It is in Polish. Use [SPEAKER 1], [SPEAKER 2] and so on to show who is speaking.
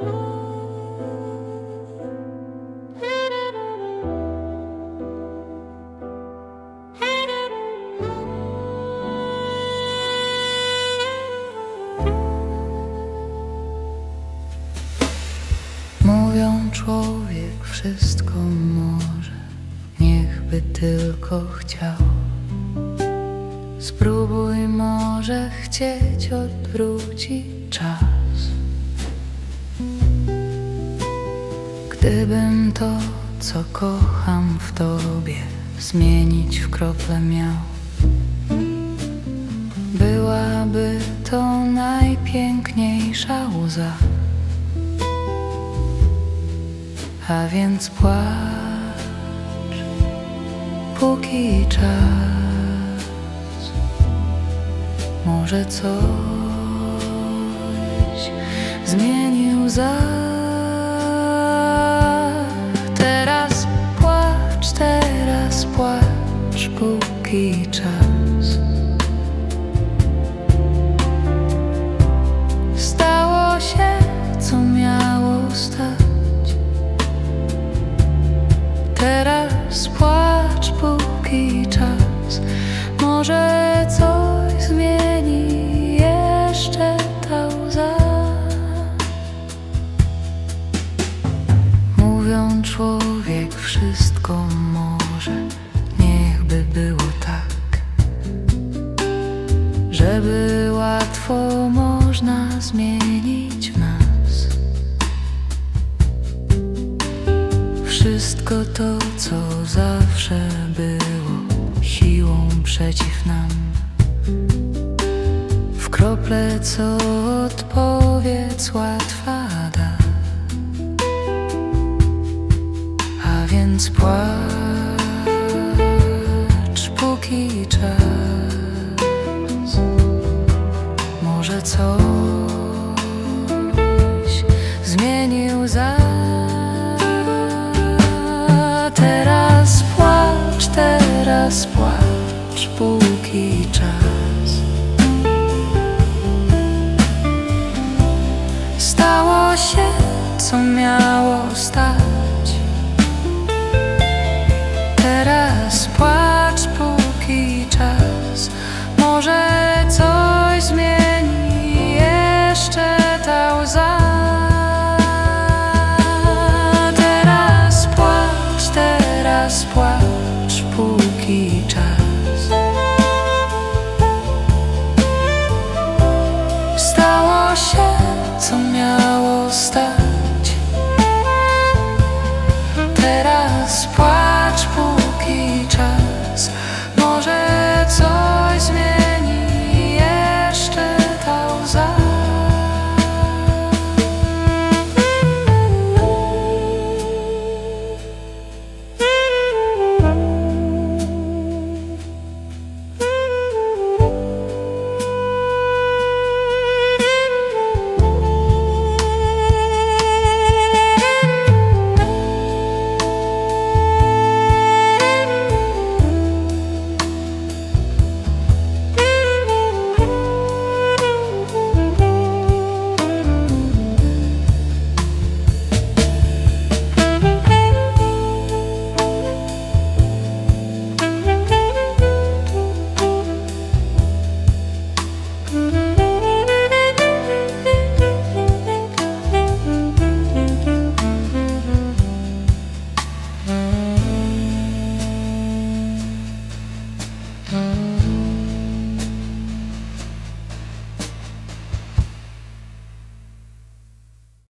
[SPEAKER 1] Mówią człowiek wszystko może, niechby tylko chciał. Spróbuj może chcieć odwrócić czas. Gdybym to, co kocham w tobie, zmienić w krople miał, byłaby to najpiękniejsza łza. A więc płacz, póki czas może coś zmienił za. Póki czas. Stało się, co miało stać. Teraz zmienić w nas. Wszystko to, co zawsze było siłą przeciw nam. W krople, co odpowiedź łatwa da. A więc płacz, póki czas. Może coś zmienił za. Teraz płacz, teraz płacz, póki czas. Stało się, co miało stać. stać. Teraz płacz